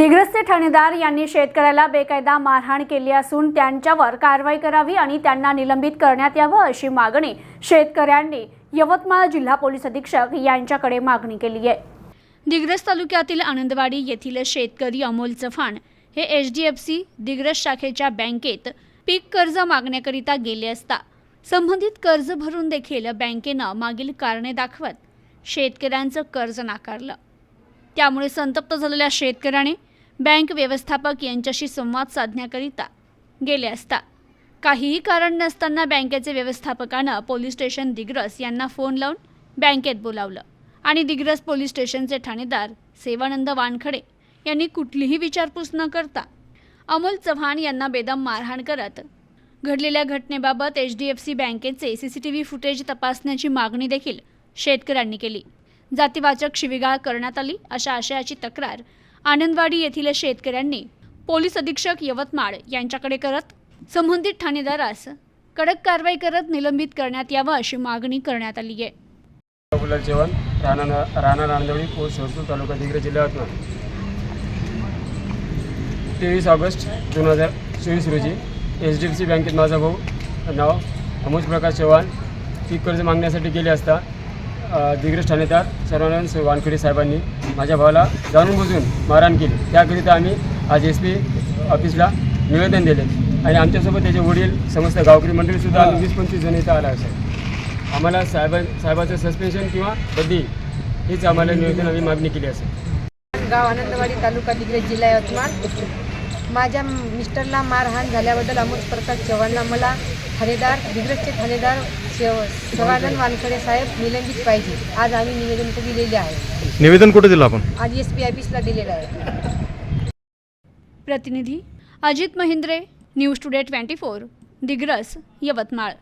दिग्रस्ते ठाणेदार यांनी शेतकऱ्याला बेकायदा मारहाण केली असून त्यांच्यावर कारवाई करावी आणि त्यांना निलंबित करण्यात यावं अशी मागणी शेतकऱ्यांनी यवतमाळ जिल्हा पोलीस अधीक्षक यांच्याकडे मागणी केली आहे. दिग्रस तालुक्यातील आनंदवाडी येथील शेतकरी अमोल चव्हाण हे H D F C Digras शाखेच्या बँकेत पीक कर्ज मागण्याकरिता गेले असता संबंधित कर्ज भरून देखील बँकेनं मागील कारणे दाखवत शेतकऱ्यांचं कर्ज नाकारलं. त्यामुळे संतप्त झालेल्या शेतकऱ्याने बँक व्यवस्थापक यांच्याशी संवाद साधण्याकरिता गेले असता. काहीही कारण नसताना बँकेचे व्यवस्थापकानं पोलीस स्टेशन दिग्रस यांना फोन लावून बँकेत बोलावलं आणि दिग्रस पोलीस स्टेशनचे ठाणेदार सेवानंद वानखडे यांनी कुठलीही विचारपूस न करता अमोल चव्हाण यांना बेदम मारहाण करत घडलेल्या घटनेबाबत एच डी एफ सी बँकेचे C C T V footage तपासण्याची मागणी देखील शेतकऱ्यांनी केली. जातीवाचक शिवीगाळ करण्यात आली अशा आशयाची तक्रार आनंदवाडी येथील शेतकऱ्यांनी पोलीस अधीक्षक यवतमाळ यांच्याकडे करत संबंधित ठाणेदारास कडक कारवाई करत निलंबित करण्यात यावं अशी मागणी करण्यात आली आहे. बाबूलाल चव्हाण राणा राहणार नांदवडी पोस्ट हरसूल तालुका दिग्रे जिल्हा यवतमाळ. तेवीस ऑगस्ट दोन हजार चोवीस रोजी एच डी एफ सी बँकेत माझा भाऊ नाव अमोज प्रकाश चव्हाण पीक कर्ज मागण्यासाठी गेले असता दिग्रज ठाणेदार सर्वानंद वानखेडे साहेबांनी माझ्या भावाला जाणून बुजून मारहाण केली. त्याकरिता आम्ही आज एस पी ऑफिसला निवेदन दिले. आणि आमच्यासोबत त्याचे वडील समस्त गावकरी मंडळीसुद्धा आम्ही वीस पंचवीस जण इथं आला असेल आम्हाला साहेबा साहेबाचं सस्पेन्शन किंवा बदली हीच आम्हाला निवेदन आम्ही मागणी केली असेल गाव आनंदवाडी तालुका दिग्रज जिल्हा यवतमाळ. माझ्या मिस्टरला मारहाण झाल्याबद्दल अमोल प्रकाश चव्हाणला मला ठाणेदार दिग्रजचे ठाणेदार शेव शिवानंद वानखडे साहेब निलंबित पाहिजे. आज आम्ही निवेदन दिलेले आहे? निवेदन कुठे दिलं आपण? आज एस पी ऑफिसला दिलेलं आहे. प्रतिनिधी Ajit Mahindre news today twenty four Digras Yavatmal.